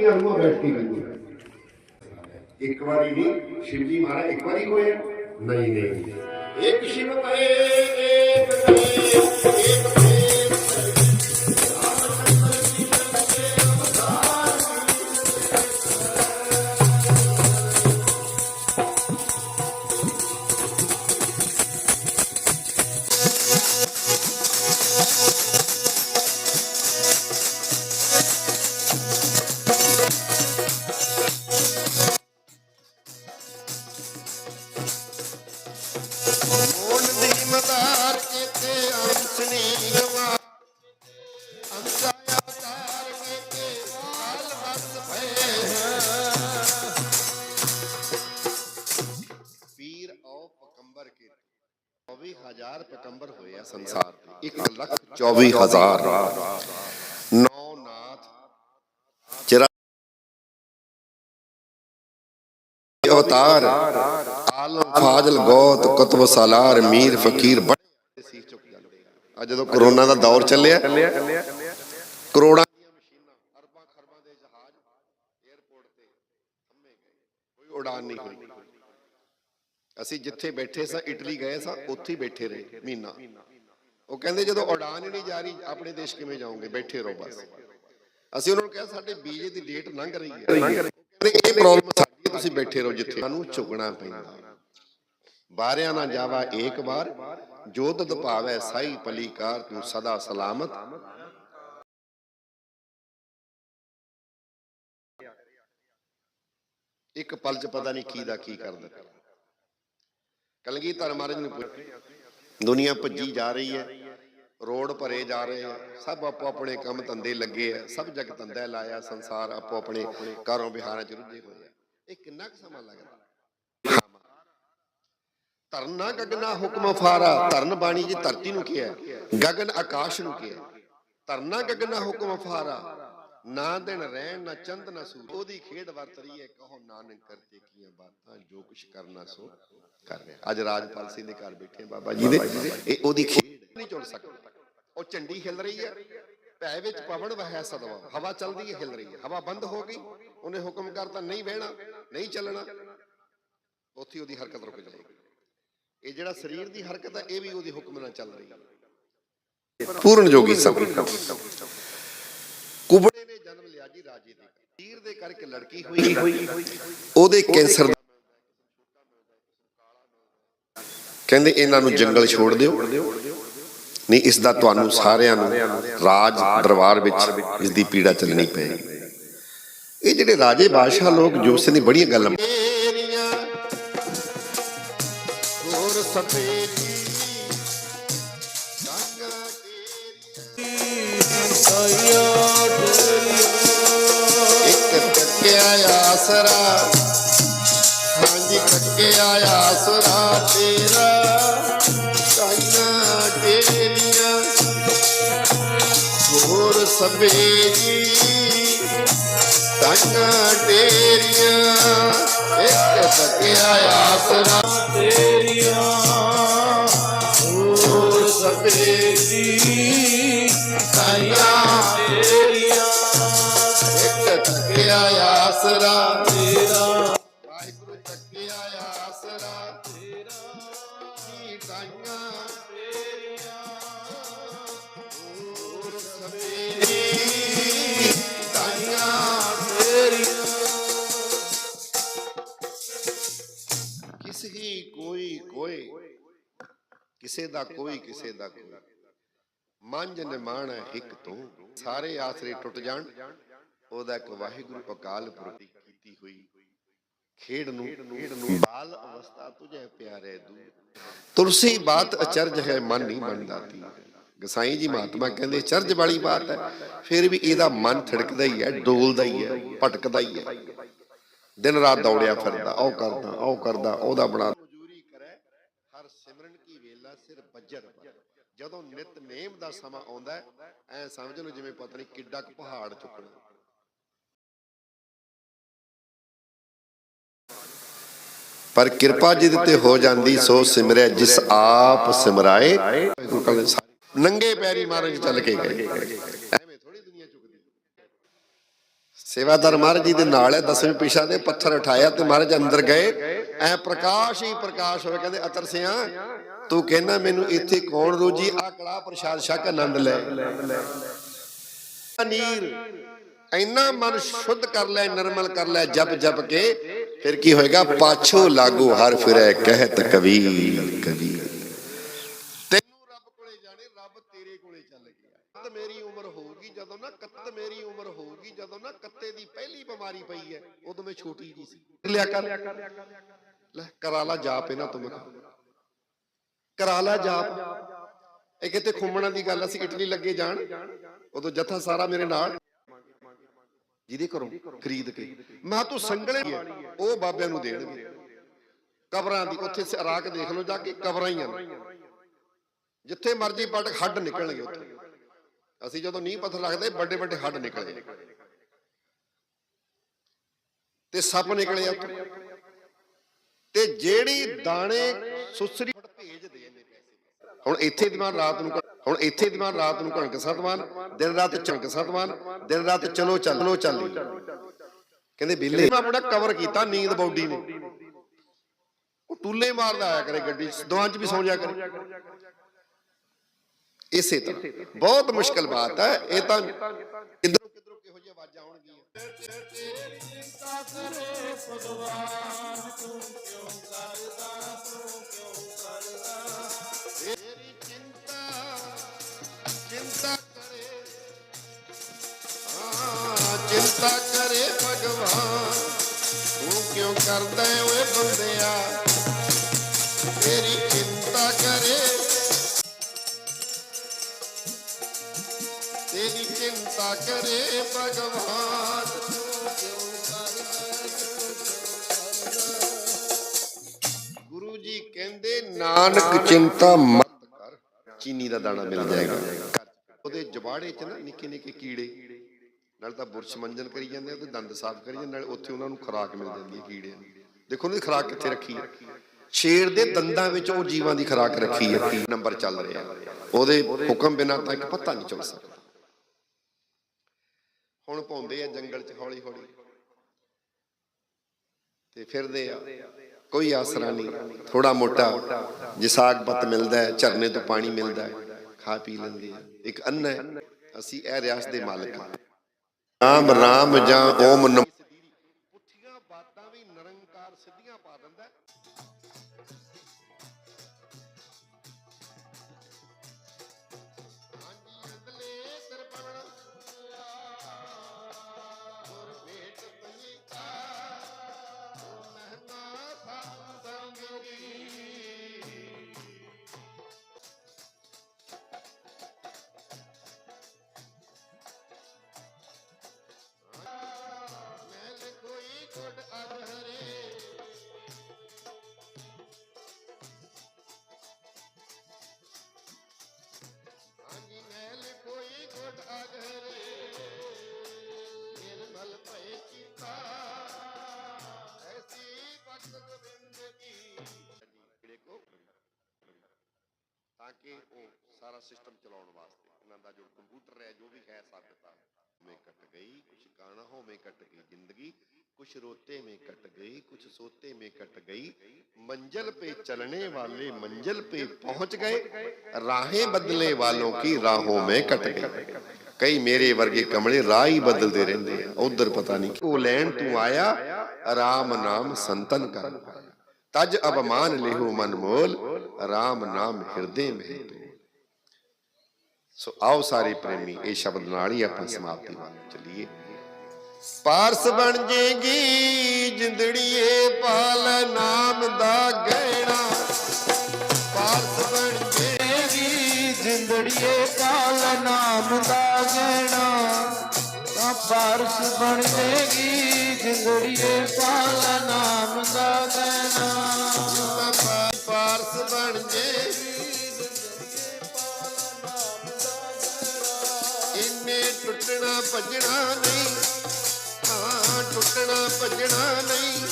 ਦੁਨੀਆ ਨੂੰ ਬੈਠ ਕੀਤੀ ਇੱਕ ਵਾਰੀ ਨਹੀਂ ਸ਼ਿਵ ਜੀ ਮਹਾਰਾਜ ਇੱਕ ਵਾਰੀ ਹੋਏ ਆ? ਨਹੀਂ ਨਹੀਂ। ਇੱਕ ਸ਼ਿਵ ਪਏ ਇੱਕ ਪਏ ਪੀਰ ਔ ਪਕੰਬਰ ਕੇ 24000 ਪਕੰਬਰ ਹੋਏ ਆ ਸੰਸਾਰ ਤੇ 1 ਲੱਖ 24000 ਨੌ ਨਾਥ ਚਿਰਾ ਅਵਤਾਰ ਆਲਮ ਫਾਜ਼ਲ ਗੌਤ ਕੁਤਬ ਸਾਲਾਰ ਮੀਰ ਫਕੀਰ ਬੜੇ ਸੀ ਚੁੱਕ ਜਾਂਦੇ ਆ ਜਦੋਂ ਕਰੋਨਾ ਦਾ ਦੌਰ ਚੱਲਿਆ ਕਰੋੜਾਂ ਦੀਆਂ ਮਸ਼ੀਨਾਂ ਅਰਬਾਂ ਖਰਬਾਂ ਦੇ ਜਹਾਜ਼ 에어ਪੋਰਟ ਤੇ ਥੰਮੇ ਗਏ। ਕੋਈ ਉਡਾਨ ਨਹੀਂ ਹੋਈ। ਅਸੀਂ ਜਿੱਥੇ ਬੈਠੇ ਸਾਂ, ਇਟਲੀ ਗਏ ਸਾਂ, ਉੱਥੇ ਹੀ ਬੈਠੇ ਰਹੇ, ਮਹੀਨਾ। ਉਹ ਕਹਿੰਦੇ ਜਦੋਂ ਉਡਾਨ ਹੀ ਨਹੀਂ ਜਾ ਰਹੀ, ਆਪਣੇ ਦੇਸ਼ ਕਿਵੇਂ ਜਾਓਗੇ? ਬੈਠੇ ਰਹੋ ਬਸ। ਅਸੀਂ ਉਹਨਾਂ ਨੂੰ ਕਿਹਾ, ਸਾਡੇ ਵੀਜ਼ੇ ਦੀ ਡੇਟ ਲੰਘ ਰਹੀ ਹੈ। ਕਹਿੰਦੇ, ਇਹ ਪ੍ਰੋਬਲਮ ਸਾਡੀ ਤੁਸੀਂ ਬੈਠੇ ਰਹੋ ਜਿੱਥੇ। ਸਾਨੂੰ ਝੁਕਣਾ ਪੈਂਦਾ ਬਾਰਿਆ ਨਾ ਜਾਵਾ ਏਕ ਵਾਰ। ਜੋਤ ਤਦ ਸਾਈ ਪਲੀਕਾਰ, ਤੂੰ ਸਦਾ ਸਲਾਮਤ। ਇੱਕ ਪਲ ਚ ਪਤਾ ਨਹੀਂ ਕੀ ਦਾ ਕੀ ਕਰ ਦਿੱਤਾ ਕਲਗੀਧਰ ਮਹਾਰਾਜ ਨੂੰ ਦੁਨੀਆ ਭੱਜੀ ਜਾ ਰਹੀ ਹੈ, ਰੋਡ ਭਰੇ ਜਾ ਰਹੇ ਆ ਸਭ ਆਪੋ ਆਪਣੇ ਕੰਮ ਧੰਦੇ ਲੱਗੇ ਆ ਸਭ ਜਗ ਧੰਦਾ ਲਾਇਆ, ਸੰਸਾਰ ਆਪੋ ਆਪਣੇ ਕਾਰੋਂ ਵਿਹਾਰਾਂ ਚ ਰੁੱਝੇ ਹੋਏ ਆ ਇਹ ਕਿੰਨਾ ਕੁ ਸਮਾਂ ਲੱਗਦਾ? ਧਰਨਾ ਗਗਨਾ ਹੁਕਮ ਫਾਰਾ ਧਰਨ ਬਾਣੀ ਜੀ ਧਰਤੀ ਨੂੰ ਕਿਹਾ ਗਗਨ ਆਕਾਸ਼ ਨੂੰ ਕਿਹਾ ਧਰਨਾ ਗਗਨਾ ਹੁਕਮ ਫਾਰਾ ਨਾ ਦਿਨ ਰਹਿਣ ਨਾ ਚੰਦ ਨਾ ਸੂਰ ਉਹਦੀ ਖੇਡ ਵਰਤ ਰਹੀ ਹੈ ਕਹੋ ਨਾਨਕ ਕਰਤੇ ਕੀਆਂ ਬਾਤਾਂ ਜੋ ਕੁਛ ਕਰਨਾ ਸੋ ਕਰ ਰਿਹਾ। ਅੱਜ ਰਾਜਪਾਲ ਸਿੰਘ ਦੇ ਘਰ ਬੈਠੇ ਬਾਬਾ ਜੀ ਦੇ। ਇਹ ਉਹਦੀ ਖੇਡ ਨਹੀਂ ਚੁਣ ਸਕਦਾ। ਉਹ ਝੰਡੀ ਹਿੱਲ ਰਹੀ ਹੈ। ਭੈ ਵਿੱਚ ਪਵਨ ਵਹਿ ਸਦਵਾ ਹਵਾ ਚੱਲਦੀ ਹੈ ਹਿੱਲ ਰਹੀ ਹੈ। ਹਵਾ ਬੰਦ ਹੋ ਗਈ। ਉਹਨੇ ਹੁਕਮ ਕਰਤਾ ਨਹੀਂ ਬਹਿਣਾ ਨਹੀਂ ਚੱਲਣਾ। ਉੱਥੇ ਉਹਦੀ ਹਰਕਤ ਰੁਕ ਜਾਏਗੀ ਇਹ ਜਿਹੜਾ ਸਰੀਰ ਦੀ ਹਰਕਤ ਹੈ ਇਹ ਵੀ ਉਹਦੇ ਹੁਕਮ ਨਾਲ ਚੱਲ ਰਹੀ ਹੈ। ਪੂਰਨ ਜੋਗੀ ਸਭ ਕੁਬੜੇ ਨੇ ਜਨਮ ਲਿਆ ਜੀ ਰਾਜੇ ਦੇ ਤੀਰ ਦੇ ਕਰਕੇ ਲੜਕੀ ਹੋਈ। ਉਹਦੇ ਕੈਂਸਰ ਦਾ ਕਹਿੰਦੇ ਇਹਨਾਂ ਨੂੰ ਜੰਗਲ ਛੋੜ ਦਿਓ। ਨਹੀਂ ਇਸ ਦਾ ਤੁਹਾਨੂੰ ਸਾਰਿਆਂ ਨੂੰ ਰਾਜ ਦਰਬਾਰ ਵਿੱਚ ਇਸ ਦੀ ਪੀੜਾ ਚੱਲਣੀ ਪਏਗੀ। ਇਹ ਜਿਹੜੇ ਰਾਜੇ ਬਾਦਸ਼ਾਹ ਲੋਕ ਜੋਸ਼ ਦੀ ਬੜੀਆਂ ਗੱਲਾਂ ਹੋਰ ਸਪੇਰੀ ਆਸਰਾ ਹਾਂਜੀ ਕੱਕਿਆ ਆਸਰਾ ਤੇਰਾ। ਕਾਇਨਾ ਤੇਰੀਆਂ ਹੋਰ ਸਭੇ ਜੀ ਕਾਇਨਾ ਤੇਰੀਆਂ ਇੱਕ ਕੱਕਿਆ ਆਸਰਾ ਕਿਸੇ ਦਾ ਕੋਈ, ਕਿਸੇ ਦਾ ਕੋਈ। ਮੰਝ ਨਿਮਾਣ ਹੈ ਇੱਕ ਤੋਂ। ਸਾਰੇ ਆਸਰੇ ਟੁੱਟ ਜਾਣ। ਉਹਦਾ ਇੱਕ ਵਾਹਿਗੁਰੂ ਅਕਾਲ ਪੁਰਖ ਕੀਤੀ ਹੋਈ ਖੇਡ ਨੂੰ ਬਾਲ ਅਵਸਥਾ ਤੁਝੇ ਪਿਆਰੇ ਦੂ ਤੁਲਸੀ ਬਾਤ ਅਚਰਜ ਹੈ, ਮਨ ਨਹੀਂ ਮੰਨਦਾ ਗਸਾਈ ਜੀ ਮਹਾਤਮਾ ਕਹਿੰਦੇ, ਚਰਜ ਵਾਲੀ ਬਾਤ ਹੈ। ਫਿਰ ਵੀ ਇਹਦਾ ਮਨ ਥੜਕਦਾ ਹੀ ਹੈ, ਡੋਲਦਾ ਹੀ ਹੈ, ਭਟਕਦਾ ਹੀ ਹੈ। ਦਿਨ ਰਾਤ ਦੌੜਿਆ ਫਿਰਦਾ ਉਹ ਕਰਦਾ ਉਹ ਕਰਦਾ, ਉਹਦਾ ਬਣਾ ਮਜੂਰੀ ਕਰੇ ਹਰ ਸਿਮਰਨ ਕੀ ਵੇਲਾ ਸਿਰ ਬੱਜਰ ਜਦੋਂ ਨਿਤ ਦਾ ਸਮਾਂ ਆਉਂਦਾ ਹੈ, ਐ ਸਮਝ ਲਓ ਜਿਵੇਂ ਪਤਾ ਨਹੀਂ ਕਿੱਡਾ ਕੁ ਪਹਾੜ ਚੁੱਕਣਾ। ਪਰ ਕਿਰਪਾ ਜਿਦ ਤੇ ਹੋ ਜਾਂਦੀ, ਸੋ ਸਿਮਰਿਆ, ਜਿਸ ਆਪ ਸਿਮਰਾਏ, ਨੰਗੇ ਪੈਰੀ ਮਹਾਰਾਜ ਚੱਲ ਕੇ ਗਏ। ਐਵੇਂ ਥੋੜੀ ਦੁਨੀਆ ਚੁੱਕਦੀ। ਸੇਵਾਦਾਰ ਮਹਾਰਾਜ ਜੀ ਦੇ ਨਾਲ ਹੈ, ਦਸਵੇਂ ਪਿਛਾ ਦੇ ਪੱਥਰ ਉਠਾਇਆ ਤੇ ਮਹਾਰਾਜ ਅੰਦਰ ਗਏ। ਐ ਪ੍ਰਕਾਸ਼ ਹੀ ਪ੍ਰਕਾਸ਼ ਹੋਵੇ, ਕਹਿੰਦੇ ਅਤਰ ਸਿਆ ਤੂੰ ਕਹਿੰਦਾ ਮੈਨੂੰ ਇੱਥੇ ਕੌਣ ਰੋਜੀ? ਆ ਕੜਾ ਪ੍ਰਸ਼ਾਦ ਛਕ ਆਨੰਦ ਲੈ। ਨੀਰ ਇੰਨਾ ਮਨ ਸ਼ੁੱਧ ਕਰ ਲੈ, ਨਿਰਮਲ ਕਰ ਲੈ, ਜਪ ਜਪ ਕੇ, ਫਿਰ ਕੀ ਹੋਏਗਾ? ਪਾਛੋ ਲਾਗੂ ਹਰ ਫਿਰੈ, ਕਹਿਤ ਕਬੀਰ ਕਬੀਰ। ਤੈਨੂੰ ਰੱਬ ਕੋਲੇ ਜਾਣੇ, ਰੱਬ ਤੇਰੇ ਕੋਲੇ ਚੱਲ ਗਿਆ। ਕੱਤ ਮੇਰੀ ਉਮਰ ਹੋਊਗੀ ਜਦੋਂ ਨਾ, ਕੱਤ ਮੇਰੀ ਉਮਰ ਹੋਊਗੀ ਜਦੋਂ ਨਾ, ਕੱਤੇ ਦੀ ਪਹਿਲੀ ਬਿਮਾਰੀ ਪਈ ਹੈ, ਉਦੋਂ ਮੈਂ ਛੋਟੀ ਜੀ ਸੀ। ਲਿਆ ਕਰ। ਲੈ, ਕਰਾ ਲਾ ਜਾਪ ਇਹਨਾਂ ਤੋਂ ਮੈਂ ਕਰਾ ਲਾ ਜਾਪ। ਇਹ ਕਿਤੇ ਖੁੰਮਣਾ ਦੀ ਗੱਲ ਅਸੀਂ ਇਟਲੀ ਲੱਗੇ ਜਾਣ। ਉਦੋਂ ਜਥਾ ਸਾਰਾ ਮੇਰੇ ਨਾਲ। ਜਿਹਦੇ ਘਰੋਂ ਖਰੀਦ ਕੇ। ਮੈਂ ਤੂੰ ਸੰਗਲੇ ਉਹ ਬਾਬਿਆਂ ਨੂੰ ਦੇਣਗੇ। ਕਬਰਾਂ ਦੀ, ਉੱਥੇ ਰਾਖ ਦੇਖ ਲਓ, ਜਾ ਕੇ ਕਬਰਾਂ ਹੀ ਆ। ਜਿੱਥੇ ਮਰਜ਼ੀ ਪੱਟ ਹੱਡ ਨਿਕਲਣਗੇ ਉੱਥੇ। ਅਸੀਂ ਜਦੋਂ ਨੀਂਹ ਪੱਥਰ ਲੱਗਦੇ ਵੱਡੇ ਵੱਡੇ ਹੱਡ ਨਿਕਲੇ ਤੇ ਸੱਪ ਨਿਕਲੇ ਉੱਥੇ। ਤੇ ਜਿਹੜੀ ਦਾਣੇ ਸੁਸਰੀ ਹੁਣ ਇੱਥੇ ਦੀਵਾਨ ਰਾਤ ਨੂੰ ਹੁਣ ਇੱਥੇ ਦੀਵਾਨ ਰਾਤ ਨੂੰ ਕਣਕ ਸਤਵਾਨ ਦਿਨ ਰਾਤ ਚਣਕ ਸਤਵਾਨ ਦਿਨ ਰਾਤ ਚਲੋ ਚੱਲੋ, ਚੱਲੀ ਕਹਿੰਦੇ ਬਿੱਲੇ ਮੈਂ ਆਪਣਾ ਕਵਰ ਕੀਤਾ ਨੀਂਦ ਬੌਡੀ ਨੇ। ਉਹ ਟੁੱਲੇ ਮਾਰਦਾ ਆਇਆ ਕਰੇ ਗੱਡੀ 'ਚ 'ਚ ਵੀ ਸੌਂ ਜਾ ਕਰੇ। ਇਸੇ ਤਰ੍ਹਾਂ। ਬਹੁਤ ਮੁਸ਼ਕਲ ਬਾਤ ਹੈ, ਇਹ ਤਾਂ ਕਿਧਰੋਂ ਕਿਹੋ ਜਿਹੀ ਆਵਾਜ਼ਾਂ ਆਉਣਗੀਆਂ। ਤੇਰੀ ਚਿੰਤਾ ਚਿੰਤਾ ਕਰੇ। ਹਾਂ, ਚਿੰਤਾ ਕਰੇ ਭਗਵਾਨ। ਤੂੰ ਕਿਉਂ ਕਰਦਾ ਏ ਓਏ ਬੰਦਿਆ? ਚਿੰਤਾ ਕਰੇ ਭਗਵਾਨ। ਗੁਰੂ ਜੀ ਕਹਿੰਦੇ, ਨਾਨਕ ਚਿੰਤਾ ਮਤ ਕਰ। ਚੀਨੀ ਦਾ ਦਾਣਾ ਮਿਲ ਜਾਏਗਾ। ਉਹਦੇ ਜਵਾੜੇ 'ਚ ਨਾ ਨਿੱਕੇ ਨਿੱਕੇ ਕੀੜੇ। ਨਾਲ ਤਾਂ ਬੁਰਸ਼ ਮੰਜਨ ਕਰੀ ਜਾਂਦੇ ਆ ਤੇ ਦੰਦ ਸਾਫ਼ ਕਰੀ ਜਾਂਦੇ ਨਾਲ ਉੱਥੇ ਉਹਨਾਂ ਨੂੰ ਖੁਰਾਕ ਮਿਲ ਜਾਂਦੀ ਹੈ ਕੀੜਿਆਂ ਦੀ। ਦੇਖੋ ਉਹਨਾਂ ਦੀ ਖੁਰਾਕ ਕਿੱਥੇ ਰੱਖੀ ਹੈ? ਸ਼ੇਰ ਦੇ ਦੰਦਾਂ ਵਿੱਚ ਉਹ ਜੀਵਾਂ ਦੀ ਖੁਰਾਕ ਰੱਖੀ ਹੈ। ਨੰਬਰ ਚੱਲ ਰਿਹਾ। ਉਹਦੇ ਹੁਕਮ ਬਿਨਾਂ ਤਾਂ ਇੱਕ ਪੱਤਾ ਨਹੀਂ ਚੁੱਕ ਸਕਦਾ। ਹੁਣ ਪਾਉਂਦੇ ਆ ਜੰਗਲ 'ਚ ਹੌਲੀ ਹੌਲੀ। ਤੇ ਫਿਰਦੇ ਆ। ਕੋਈ ਆਸਰਾ ਨਹੀਂ। ਥੋੜਾ ਮੋਟਾ ਜੇ ਪੱਤ ਮਿਲਦਾ ਹੈ, ਝਰਨੇ ਤੋਂ ਪਾਣੀ ਮਿਲਦਾ ਹੈ, ਖਾ ਪੀ ਲੈਂਦੇ ਆ। ਇੱਕ ਅੰਨ ਹੈ। ਅਸੀਂ ਇਹ ਰਿਆਸ ਦੇ ਮਾਲਕ ਹਾਂ। ਰਾਮ ਰਾਮ ਜਾਂ ਓਮ ਨਮ। ਪੁੱਠੀਆਂ ਬਾਤਾਂ ਵੀ ਨਿਰੰਕਾਰ ਸਿੱਧੀਆਂ ਪਾ ਦਿੰਦਾ سسٹم چلاؤن واسطے ਵਾਸਤੇ। دا جو کمپیوٹر ਕੰਪਿਊਟਰ جو بھی ہے ਹੈ میں کٹ گئی کچھ کانا ہو میں کٹ گئی زندگی کچھ روتے میں کٹ گئی کچھ سوتے میں کٹ گئی منجل پہ چلنے والے منجل پہ پہنچ گئے راہیں بدلنے والوں کی راہوں میں کٹ گئے کئی میرے ورگے کمڑے راہ ہی بدلتے رہتے ہیں ادھر پتہ نہیں وہ لین تو آیا رام نام سنتن کا تج اب ابمان لہو من مول رام نام ہردے میں تو ਸੋ ਆਓ ਸਾਰੇ ਪ੍ਰੇਮੀ, ਇਹ ਸ਼ਬਦ ਨਾਲ ਹੀ ਆਪਾਂ ਸਮਾਪਤੀ ਵੱਲ ਚੱਲੀਏ। ਪਾਰਸ ਬਣ ਜੇਗੀ ਜਿੰਦੜੀਏ, ਪਾਲ ਨਾਮ ਦਾ ਗਹਿਣਾ। ਪਾਰਸ ਬਣ ਜੇਗੀ ਜਿੰਦੜੀਏ ਕਾਲ ਨਾਮ ਦਾ ਗਹਿਣਾ। ਤਾਂ ਪਾਰਸ ਬਣ ਜੇਗੀ ਜਿੰਦੜੀਏ ਕਾਲ ਨਾਮ ਦਾ ਗਹਿਣਾ। ਭੱਜਣਾ ਨਹੀਂ। ਹਾਂ, ਟੁੱਟਣਾ, ਭੱਜਣਾ ਨਹੀਂ।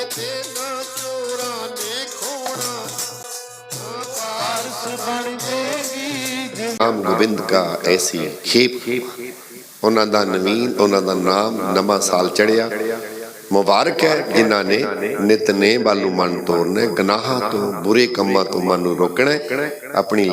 ਇਥੇ ਨਾ ਚੋਰਾ ਨੇ ਖੋਣਾ। ਹਾਂ, ਪਾਰਸ ਬਣ ਜੇਗੀ ਨਾਮ ਗੋਬਿੰਦ ਦਾ ਐਸੀ ਖੇਪ। ਉਹਨਾਂ ਦਾ ਨਵੀਨ, ਉਹਨਾਂ ਦਾ ਨਾਮ ਨਵਾਂ ਸਾਲ ਚੜਿਆ। ਮੁਬਾਰਕ ਹੈ ਜਿਨ੍ਹਾਂ ਨੇ ਨਿਤਨੇਮ ਬਾਲੂ ਮਨ ਤੋੜਨੇ ਗਨਾਹਾਂ ਤੋਂ, ਬੁਰੇ ਕੰਮਾਂ ਤੋਂ ਮਨ ਨੂੰ ਰੋਕਣਾ ਆਪਣੀ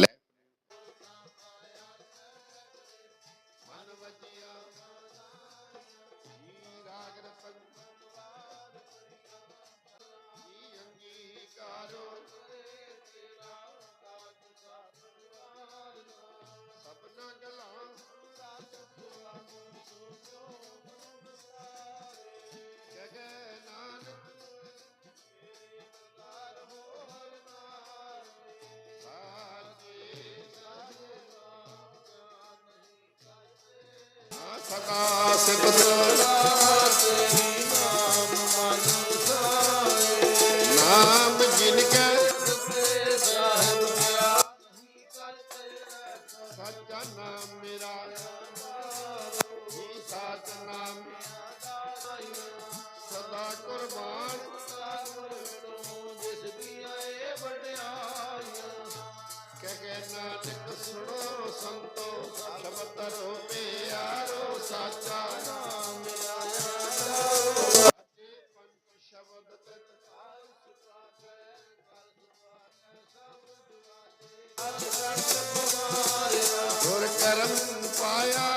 ਲੈ- ਸਦਾ ਗੁਰ ਪਾਇਆ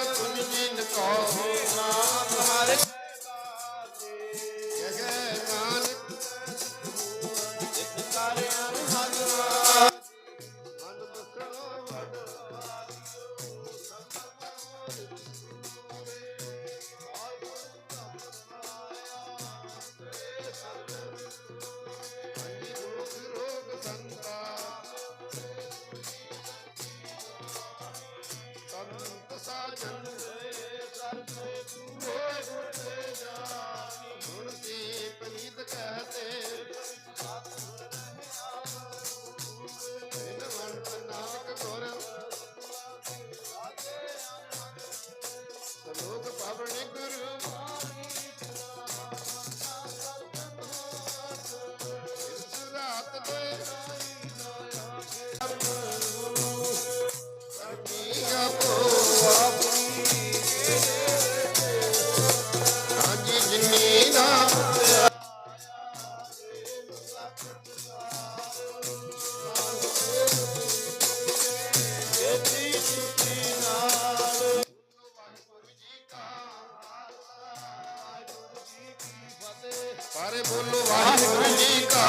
ਸਾਰੇ ਬੋਲੋ ਵਾਹਿਗੁਰੂ ਜੀ ਕਾ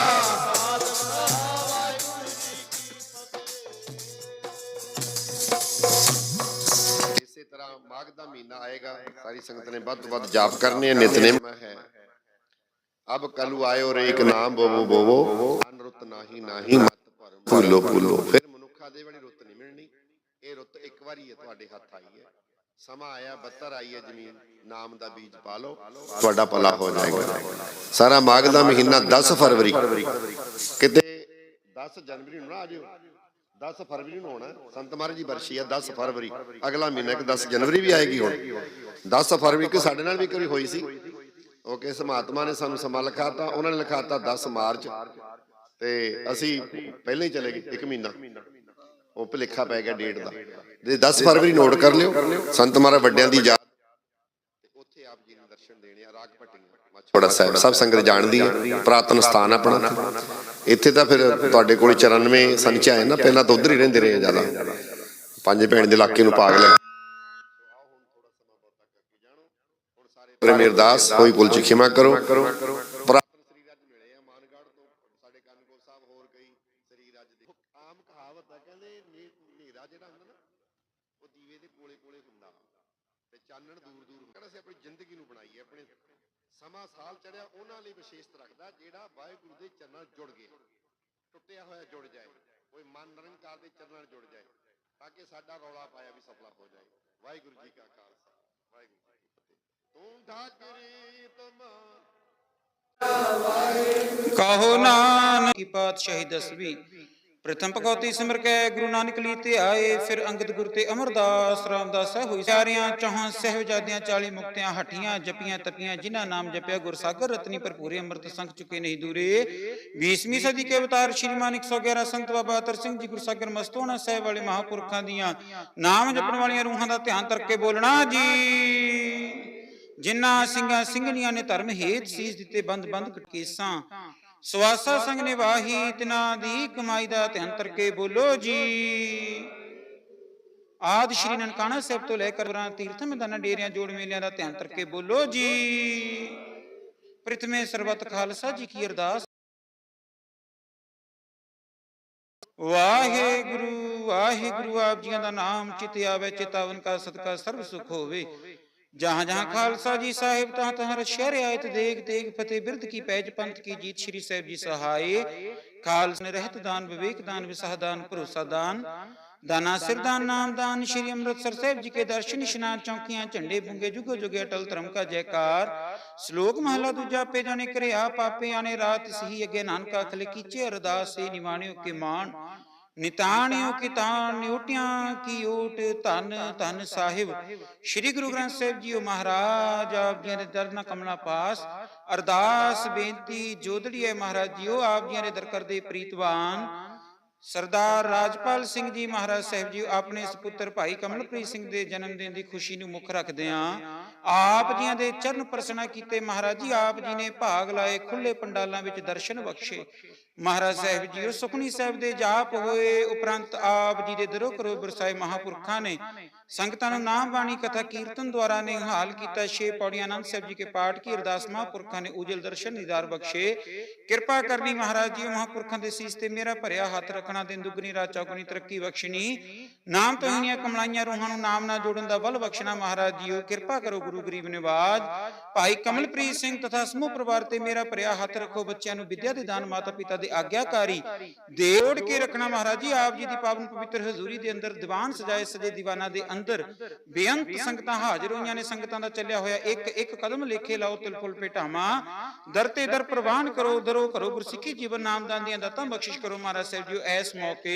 ਇਸੇ ਤਰ੍ਹਾਂ ਮਾਘ ਦਾ ਮਹੀਨਾ ਆਏਗਾ ਸਾਰੀ ਸੰਗਤ ਨੇ ਵੱਧ ਤੋਂ ਵੱਧ ਜਾਪ ਕਰਨੇ ਨਿਤਨੇਮ ਹੈ। ਅਬ ਕਲੂ ਆਇਓ ਰੇ ਇੱਕ ਨਾਮ ਬੋਵੋ ਬੋਵੋ ਅਨਰੁੱਤ ਨਾਹੀ ਨਾਹੀ ਮਤ ਭਰਮ। ਭੁੱਲੋ ਭੁੱਲੋ। ਫਿਰ ਮਨੁੱਖਾ ਦੇ ਵਾਲੀ ਰੁੱਤ ਨਹੀਂ ਮਿਲਣੀ। ਇਹ ਰੁੱਤ ਇੱਕ ਵਾਰੀ ਹੈ ਤੁਹਾਡੇ ਹੱਥ ਆਈ ਹੈ। ਸਮਾਂ ਆਇਆ, ਬੱਤਰ ਆਈ ਹੈ ਜ਼ਮੀਨ, ਨਾਮ ਦਾ ਬੀਜ ਪਾ ਲਓ, ਤੁਹਾਡਾ ਭਲਾ ਹੋ ਜਾਏਗਾ। ਸਾਰਾ ਮਾਘ ਦਾ ਮਹੀਨਾ 10 ਫਰਵਰੀ। ਕਿਤੇ 10 ਜਨਵਰੀ ਨੂੰ ਨਾ ਆ 10 ਫਰਵਰੀ ਨੂੰ ਹੋਣਾ, ਸੰਤ ਮਹਾਰਾਜ ਦੀ ਬਰਸ਼ੀ ਆ 10 ਫਰਵਰੀ। ਅਗਲਾ ਮਹੀਨਾ ਇੱਕ 10 ਜਨਵਰੀ ਵੀ ਆਏਗੀ ਹੁਣ। 10 ਫਰਵਰੀ ਕਿ ਸਾਡੇ ਨਾਲ ਵੀ ਕਰੀ ਹੋਈ ਸੀ। ਉਹ ਕਿਸ ਮਹਾਤਮਾ ਨੇ ਸਾਨੂੰ ਸਮਾਂ ਲਿਖਾਤਾ, ਉਹਨਾਂ ਨੇ ਲਿਖਾਤਾ 10 ਮਾਰਚ। ਤੇ ਅਸੀਂ ਪਹਿਲਾਂ ਹੀ ਚਲੇ ਗਏ, ਇੱਕ ਮਹੀਨਾ। ਉਹ ਭੁਲੇਖਾ ਪੈ ਗਿਆ ਡੇਟ ਦਾ। ਤੇ 10 ਫਰਵਰੀ ਨੋਟ ਕਰ ਲਿਓ। ਸੰਤ ਮਹਾਰਾਜ ਵੱਡਿਆਂ ਦੀ ਯਾਦ। ਤੇ ਉੱਥੇ ਆਪ ਜੀ ਨੇ ਦਰਸ਼ਨ ਦੇਣੇ ਆ ਰਾਗ ਪਟੀਆਂ ਮਛੋੜਾ ਸਾਹਿਬ ਸਭ ਸੰਗਤ ਜਾਣਦੀ ਹੈ। ਪ੍ਰਾਤਨ ਸਥਾਨ ਆਪਣਾ। ਇੱਥੇ ਤਾਂ ਫਿਰ ਤੁਹਾਡੇ ਕੋਲ 94 ਸੰਚਾ ਹੈ ਨਾ ਪਹਿਲਾਂ ਤਾਂ ਉਧਰ ਹੀ ਰਹਿੰਦੇ ਰਹੇ ਜ਼ਿਆਦਾ। ਪੰਜ ਭੈਣ ਦੇ ਇਲਾਕੇ ਨੂੰ ਪਾਗ ਲੈ ਪ੍ਰੇਮੀ ਅਰਦਾਸ ਹੋਈ ਭੁੱਲ ਚ ਖਿਮਾ ਕਰੋ ਪ੍ਰਾਤਨ ਸ੍ਰੀ ਰਾਜ ਮਿਲੇ ਆ ਮਾਨਗੜ ਤੋਂ ਸਾਡੇ ਕੰਨਗੋਲ ਸਾਹਿਬ ਹੋਰ ਕਈ ਸ੍ਰੀ ਰਾਜ ਦੇ ਆਮ ਕਹਾਵਤ ਹੈ ਕਹਿੰਦੇ ਨੀ- ਹਨੇਰਾ ਜਿਹੜਾ ਹੁੰਦਾ ਨਾ, ਉਹ ਦੀਵੇ ਦੇ ਕੋਲੇ ਕੋਲੇ ਹੁੰਦਾ ਤੇ ਚਾਨਣ ਦੂਰ ਦੂਰ ਹੁੰਦਾ। ਅਸੀਂ ਆਪਣੀ ਜ਼ਿੰਦਗੀ ਨੂੰ ਬਣਾਈਏ, ਆਪਣੇ ਸਮਾਂ ਸਾਲ ਚੜਿਆ, ਉਹਨਾਂ ਲਈ ਵਿਸ਼ੇਸ਼ਤ ਰੱਖਦਾ ਜਿਹੜਾ ਵਾਹਿਗੁਰੂ ਦੇ ਚਰਨਾਂ ਜੁੜ ਗਿਆ। ਟੁੱਟਿਆ ਹੋਇਆ ਜੁੜ ਜਾਏ, ਕੋਈ ਮਨ ਨਿਰੰਕਾਰ ਦੇ ਚਰਨਾਂ ਨਾਲ ਜੁੜ ਜਾਏ, ਤਾਂ ਕਿ ਸਾਡਾ ਰੌਲਾ ਪਾਇਆ ਵੀ ਸਫਲਾ ਹੋ ਜਾਏ। ਵਾਹਿਗੁਰੂ ਜੀ ਕਾ ਖਾਲਸਾ, ਵਾਹਿਗੁਰੂ ਜੀ ਕੀ ਫਤਿਹ। ਤੂੰ ਠਾਕਰੀ ਤਮਾ ਕਹੋ ਨਾਨਕ, ਕੀ ਪਾਤਸ਼ਾਹੀ ਦਸਵੀਂ। ਪ੍ਰਥਮ ਭਗਉਤੀ ਸਿਮਰ ਕੇ, ਗੁਰੂ ਨਾਨਕ ਲੀ ਤੇ ਆਏ, ਫਿਰ ਅੰਗਦ ਗੁਰ ਤੇ ਅਮਰਦਾਸ ਰਾਮਦਾਸ ਹੋਈ। ਸਾਰੀਆਂ ਚੌਹਾਂ ਸਹਿਬਜ਼ਾਦਿਆਂ 40 ਮੁਕਤਿਆਂ, ਹਟੀਆਂ, ਜਪੀਆਂ, ਤਪੀਆਂ, ਜਿਨ੍ਹਾਂ ਨਾਮ ਜਪਿਆ ਗੁਰ ਸਾਗਰ ਰਤਨੀ ਭਰਪੂਰੇ ਅੰਮ੍ਰਿਤ ਸੰਖ ਚੁਕੇ ਨਹੀਂ ਦੂਰੇ। 20ਵੀਂ ਸਦੀ ਕੇ ਅਵਤਾਰ ਸ਼੍ਰੀਮਾਨ 111 ਸੰਤ ਬਾਬਾ ਅਤਰ ਸਿੰਘ ਜੀ ਗੁਰਸਾਗਰ ਮਸਤੋਣਾ ਸਾਹਿਬ ਵਾਲੇ ਮਹਾਪੁਰਖਾਂ ਦੀਆਂ ਨਾਮ ਜਪਣ ਵਾਲੀਆਂ ਰੂਹਾਂ ਦਾ ਧਿਆਨ ਕਰਕੇ ਬੋਲਣਾ ਜੀ। ਜਿਨ੍ਹਾਂ ਸਿੰਘਾਂ ਸਿੰਘਣੀਆਂ ਨੇ ਧਰਮ ਹੇਤ ਸੀਸ ਦਿੱਤੇ ਬੰਦ ਬੰਦ ਕੇਸਾਂ ਸਵਾਸਾ ਸੰਗ ਨੇ ਵਾਹੀ ਦੀ ਕਮਾਈ ਦਾ ਧਿਆਨ ਕਰਕੇ ਬੋਲੋ ਜੀ। ਆਦ ਸ਼੍ਰੀ ਨਨਕਾਣਾ ਸਾਹਿਬ ਤੋਂ ਲੈ ਕੇ ਬਰਾਂ ਤੀਰਥ, ਮੈਦਾਨਾਂ, ਡੇਰਿਆਂ, ਜੋੜ ਮੇਲਿਆਂ ਦਾ ਧਿਆਨ ਕਰਕੇ ਬੋਲੋ ਜੀ। ਪ੍ਰਥਮੇ ਸਰਬਤ ਖਾਲਸਾ ਜੀ ਕੀ ਅਰਦਾਸ। ਵਾਹਿਗੁਰੂ ਵਾਹਿਗੁਰੂ, ਆਪ ਜੀਆਂ ਦਾ ਨਾਮ ਚਿਤ ਆਵੇ, ਚਿਤਾਵਨ ਕਾ ਸਦਕਾ ਸਰਬ ਸੁਖ ਹੋਵੇ। ਜਹਾਂ ਜਹਾਂ ਖਾਲਸਾ ਜੀ ਸਾਹਿਬ ਤਾਂ ਤਹਾਂ ਸ਼ਹਿਰ ਆਇਤ ਦੇਖ ਦੇਖ ਫਤਿਹ ਬਿਰਧ ਕੀ ਪੈਜ ਪੰਥ ਕੀ ਜੀਤ ਸ਼੍ਰੀ ਸਾਹਿਬ ਜੀ ਸਹਾਏ ਖਾਲਸ ਨੇ ਰਹਿਤ ਦਾਨ ਵਿਵੇਕ ਦਾਨ ਵਿਸਾਹ ਦਾਨ ਭਰੋਸਾ ਦਾਨ ਦਾਨਾ ਸਿਰਦਾਨ ਨਾਮ ਦਾਨ ਸ਼੍ਰੀ ਅੰਮ੍ਰਿਤਸਰ ਸਾਹਿਬ ਜੀ ਕੇ ਦਰਸ਼ਨ ਇਸ਼ਨਾਨ ਚੌਕੀਆਂ ਝੰਡੇ ਬੁੰਗੇ ਜੁਗੋ ਜੁਗੇ ਅਟਲ ਧਰਮ ਕਾ ਜੈਕਾਰ ਸ਼ਲੋਕ ਮਹਲਾ ਦੂਜਾ ਪੇ ਜਾਣੇ ਕਰੇ ਆ ਪਾਪੇ ਆਨੇ ਰਾਤ ਸਹੀ ਅਗੇ ਨਾਨਕਾ ਖਲੇ ਕੀਚੇ ਅਰਦਾਸ ਸੇ ਨਿਵਾਣਿਓ ਕੇ ਮਾਨ ਨਿਤਾਣਿਓ ਕੀ ਤਾਣ ਨਿਉਟਿਆਂ ਕੀ ਓਟ ਧੰਨ ਧੰਨ ਸਾਹਿਬ। ਸ੍ਰੀ ਗੁਰੂ ਗ੍ਰੰਥ ਸਾਹਿਬ ਜੀਓ ਮਹਾਰਾਜ ਆਪ ਜੀ ਦੇ ਦਰਨਾ ਕਮਲਾ ਪਾਸ। ਅਰਦਾਸ ਬੇਨਤੀ ਜੋਦੜੀਏ ਮਹਾਰਾਜ ਜੀਓ ਆਪ ਜੀ ਦੇ ਦਰ ਕਰਦੇ ਪ੍ਰੀਤਵਾਨ। ਸਰਦਾਰ ਰਾਜਪਾਲ ਸਿੰਘ ਜੀ ਮਹਾਰਾਜ ਸਾਹਿਬ ਜੀ ਆਪਣੇ ਸੁਪੁੱਤਰ ਭਾਈ ਕਮਲਪ੍ਰੀਤ ਸਿੰਘ ਦੇ ਜਨਮ ਦਿਨ ਦੀ ਖੁਸ਼ੀ ਨੂੰ ਮੁੱਖ ਰੱਖਦੇ ਆ ਆਪ ਜੀਆਂ ਦੇ ਚਰਨ ਪ੍ਰਸਨਾ ਕੀਤੇ ਮਹਾਰਾਜ ਜੀ ਆਪ ਜੀ ਨੇ ਭਾਗ ਲਾਏ ਖੁੱਲੇ ਪੰਡਾਲਾਂ ਵਿੱਚ ਦਰਸ਼ਨ ਬਖਸ਼ੇ। ਮਹਾਰਾਜ ਸਾਹਿਬ ਜੀ ਉਹ ਸੁਖਨੀ ਸਾਹਿਬ ਦੇ ਜਾਪ ਹੋਏ, ਉਪਰੰਤ ਆਪ ਜੀ ਦੇ ਦਰੋ ਕਰੋ ਬਰਸਾਏ ਮਹਾਪੁਰਖਾਂ ਨੇ ਸੰਗਤਾਂ ਨੂੰ ਨਾਮ ਬਾਣੀ ਕਥਾ ਕੀਰਤਨ ਦੁਆਰਾ ਨੇ ਕੀਤਾ ਛੇ ਪੌੜੀਆਂ ਆਨੰਦ ਸਾਹਿਬ ਜੀ ਕੇ ਪਾਠ ਕੀ ਅਰਦਾਸ ਮਹਾਪੁਰਖਾਂ ਨੇ ਉਜਲ ਦਰਸ਼ਨ ਨਿਦਾਰ ਬਖਸ਼ੇ। ਕਿਰਪਾ ਕਰਨੀ ਮਹਾਰਾਜ ਜੀ ਮਹਾਪੁਰਖਾਂ ਦੇ ਸੀਸ ਤੇ ਮੇਰਾ ਭਰਿਆ ਹੱਥ ਰੱਖਣਾ, ਦਿਨ ਦੁਗਣੀ, ਰਾਤ ਚੌਗਣੀ, ਤਰੱਕੀ ਬਖਸ਼ਣੀ। ਨਾਮ ਤੋਂ ਹੀਆਂ ਕਮਲਾਈਆਂ ਰੂਹਾਂ ਨੂੰ ਨਾਮ ਨਾਲ ਜੋੜਨ ਦਾ ਬਲ ਬਖਸ਼ਣਾ ਮਹਾਰਾਜ ਜੀਓ। ਕਿਰਪਾ ਕਰੋ ਗੁਰੂ ਗਰੀਬ ਨਿਵਾਜ। ਭਾਈ ਕਮਲਪ੍ਰੀਤ ਸਿੰਘ ਤਥਾ ਸਮੂਹ ਪਰਿਵਾਰ ਤੇ ਮੇਰਾ ਭਰਿਆ ਹੱਥ ਰੱਖੋ, ਬੱਚਿਆਂ ਨੂੰ ਵਿਦਿਆ ਦੇ ਦਾਨ ਮਾਤਾ ਪਿਤਾ ਦੇ ਆਗਿਆਕਾਰੀ। ਦੇੜ ਕੇ ਰੱਖਣਾ ਮਹਾਰਾਜ ਜੀ, ਆਪ ਜੀ ਦੀ ਪਾਵਨ ਪਵਿੱਤਰ ਹਜ਼ੂਰੀ ਦੇ ਅੰਦਰ ਦੀਵਾਨ ਸਜਾਏ ਸਜੇ ਦੀਵਾਨਾਂ ਦੇ ਅੰਦਰ ਬੇਅੰਤ ਸੰਗਤਾਂ ਹਾਜ਼ਰ ਹੋਈਆਂ ਨੇ, ਸੰਗਤਾਂ ਦਾ ਚੱਲਿਆ ਹੋਇਆ ਇੱਕ ਇੱਕ ਕਦਮ ਲੇਖੇ ਲਾਓ ਤਿਲ ਫੁੱਲ ਦਰ ਤੇ ਦਰ ਪ੍ਰਵਾਨ ਕਰੋ, ਦਰੋ ਕਰੋ ਗੁਰਸਿੱਖੀ ਜੀਵਨ ਨਾਮਦਾਨ ਦੀਆਂ ਦਾਤਾਂ ਬਖਸ਼ਿਸ਼ ਕਰੋ ਮਹਾਰਾਜ ਸਾਹਿਬ ਜੀ ਇਸ ਮੌਕੇ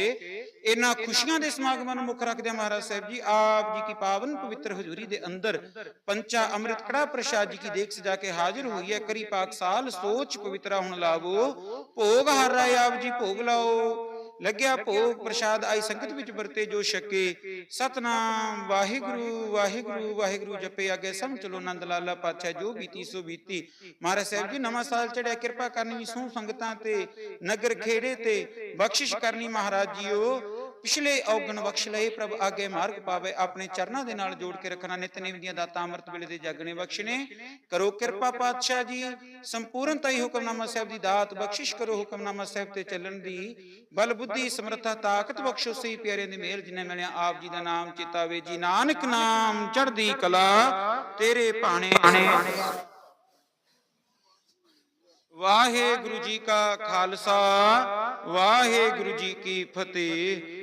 ਇਹਨਾਂ ਖੁਸ਼ੀਆਂ ਦੇ ਸਮਾਗਮਾਂ ਨੂੰ ਮੁੱਖ ਰੱਖਦੇ ਮਹਾਰਾਜ ਸਾਹਿਬ ਜੀ, ਆਪ ਜੀ ਕੀ ਪਾਵਨ ਪਵਿੱਤਰ ਹਜ਼ੂਰੀ ਦੇ ਅੰਦਰ ਪੰਚਾ ਅੰਮ੍ਰਿਤ ਕੜਾ ਪ੍ਰਸ਼ਾਦ ਜੀ ਕੀ ਦੇਖ ਸਜਾ ਕੇ ਹਾਜ਼ਰ ਹੋਈ ਹੈ, ਕਰੀ ਪਾਕ ਸਾਲ ਸੋਚ ਪਵਿੱਤਰਾ ਹੁਣ ਲਾਵੋ, ਭੋਗ ਹਰ ਰਾਏ ਆਪ ਜੀ, ਭੋਗ ਲਾਓ। ਲੱਗਿਆ ਭੋਗ ਪ੍ਰਸ਼ਾਦ ਆਈ ਸੰਗਤ ਵਿੱਚ ਵਰਤੇ ਜੋ ਛਕੇ। ਸਤਨਾਮ, ਵਾਹਿਗੁਰੂ ਵਾਹਿਗੁਰੂ ਵਾਹਿਗੁਰੂ ਜਪੇ ਅੱਗੇ ਸਮ ਚਲੋ ਨੰਦ ਲਾਲਾ ਪਾਤਸ਼ਾਹ, ਜੋ ਬੀਤੀ ਸੋ ਬੀਤੀ। ਮਹਾਰਾਜ ਸਾਹਿਬ ਜੀ, ਨਵਾਂ ਸਾਲ ਚੜਿਆ, ਕਿਰਪਾ ਕਰਨੀ ਸੋ ਸੰਗਤਾਂ ਤੇ, ਨਗਰ ਖੇੜੇ ਤੇ, ਬਖਸ਼ਿਸ਼ ਕਰਨੀ ਮਹਾਰਾਜ ਜੀਓ। ਪਿਛਲੇ ਔਗਣ ਬਖਸ਼ ਲਏ ਪ੍ਰਭ, ਆਗੇ ਮਾਰਗ ਪਾਵੇ, ਆਪਣੇ ਚਰਨਾਂ ਦੇ ਨਾਲ ਜੋੜ ਕੇ ਰੱਖਣਾ ਨਿਤਨੇਮ ਦੀਆਂ ਦਾਤਾਂ ਅੰਮ੍ਰਿਤ ਵੇਲੇ ਦੇ ਜਾਗਣੇ ਬਖਸ਼ਣੇ। ਕਰੋ ਕਿਰਪਾ ਪਾਤਸ਼ਾਹ ਜੀ ਸੰਪੂਰਨਤਾ ਹੀ ਹੁਕਮਨਾਮਾ ਸਾਹਿਬ ਦੀ ਦਾਤ, ਬਖਸ਼ਿਸ਼ ਕਰੋ ਹੁਕਮਨਾਮਾ ਸਾਹਿਬ ਤੇ ਚੱਲਣ ਦੀ। ਬਲ ਬੁੱਧੀ, ਸਮਰੱਥਾ, ਤਾਕਤ ਬਖਸ਼ੋ ਸਹੀ ਪਿਆਰਿਆਂ ਦੀ ਮਿਹਰ ਜਿਨੇ ਮਿਲਿਆ ਆਪ ਜੀ ਦਾ ਨਾਮ ਚਿਤਾਵੇ। ਜੀ ਨਾਨਕ ਨਾਮ, ਚੜ੍ਹਦੀ ਕਲਾ, ਤੇਰੇ ਭਾਣੇ। ਵਾਹਿਗੁਰੂ ਜੀ ਕਾ ਖਾਲਸਾ, ਵਾਹਿਗੁਰੂ ਜੀ ਕੀ ਫਤਿਹ।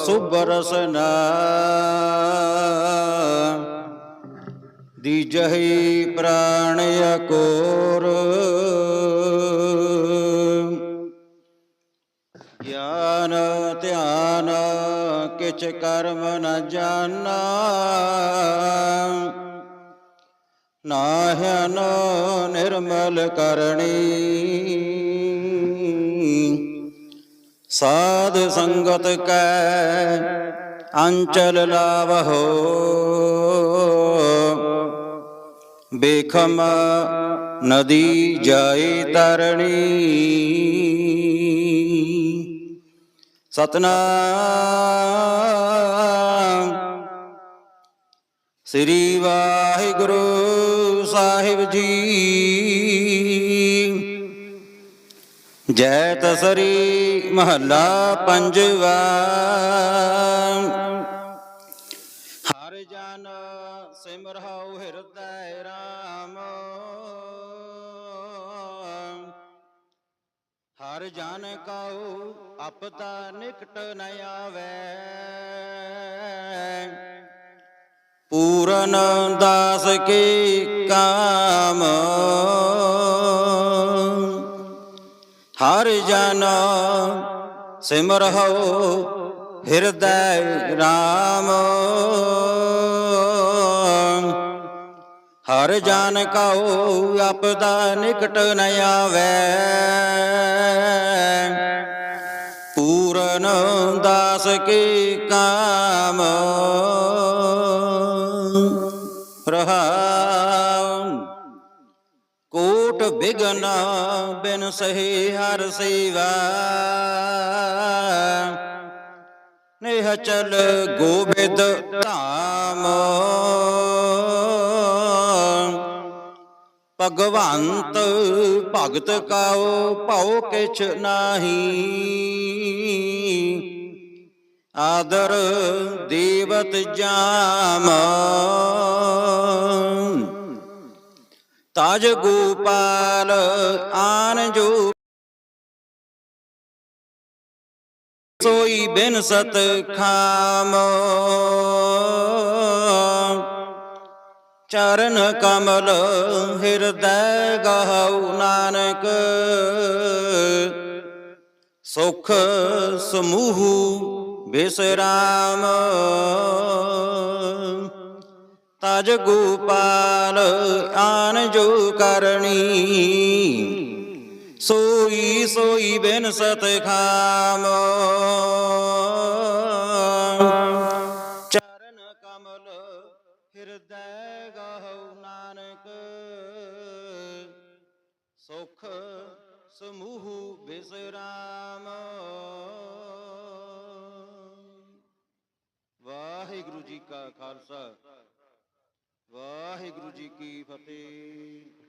ਬਕਉ ਸੁਬਰਸਨਾ। ਦੀਜਹੀ ਪ੍ਰਾਣ ਅਕੋਰ। ਗਿਆਨ ਧਿਆਨ ਕਿਛ ਕਰਮ ਨ ਜਾਣਾ। ਨਾਹਨ ਨਿਰਮਲ ਕਰਣੀ ਸਾਧ ਸੰਗਤ ਕੈ ਅੰਚਲ ਲਾਵਹੋ। ਬੇਖਮ ਨਦੀ ਜਾਏ ਤਰਣੀ। ਸਤਨਾਮ। ਸ੍ਰੀ ਵਾਹਿਗੁਰੂ ਸਾਹਿਬ ਜੀ। ਜੈ ਤਸਰੀ ਮਹੱਲਾ ਪੰਜਵਾ। ਹਰ ਜਨ ਸਿਮਰਹੁ ਹਿਰਦੈ ਰਾਮ। ਹਰ ਜਨ ਕਉ ਆਪਤਾ ਨਿਕਟ ਨ ਆਵੈ। ਪੂਰਨ ਦਾਸ ਕੀ ਕਾਮ। ਹਰ ਜਨ ਸਿਮਰਹੁ ਹਿਰਦੈ ਰਾਮ। ਹਰ ਜਨ ਕਉ ਆਪਦਾ ਨਿਕਟ ਨ ਆਵੈ। ਪੂਰਨ ਦਾਸ ਕੀ ਕਾਮ। ਬਿਗਨ ਬਿਨ ਸਹੀ ਹਰ ਸੇਵਾ। ਨੇਹ ਚਲ ਗੋਬਿੰਦ ਧਾਮ। ਭਗਵੰਤ ਭਗਤ ਕਾਓ ਭਉ ਕਿਛ ਨਾਹੀ। ਆਦਰ ਦੇਵਤ ਜਾਮ। ਤਾਜ ਗੋਪਾਲ ਆਨ ਜੋ ਸੋਈ ਬਿਨ ਸਤ ਖਾਮ। ਚਰਨ ਕਮਲ ਹਿਰਦੈ ਗਹਉ ਨਾਨਕ। ਸੁਖ ਸਮੂਹ ਬਿਸਰਾਮ। ਤਜ ਗੋਪਾਲ ਆਨ ਜੋ ਕਰਨੀ। ਸੋਈ ਸੋਈ ਬਿਨ ਸਤ ਖਾਮ ਚਰਨ ਕਮਲ, ਹਿਰਦੈ ਗਹਉ ਨਾਨਕ। ਸੁਖ ਸਮੂਹ ਬਿਸਰਾਮ। ਵਾਹਿਗੁਰੂ ਜੀ ਕਾ ਖਾਲਸਾ। ਵਾਹਿਗੁਰੂ ਜੀ ਕੀ ਫਤਿਹ।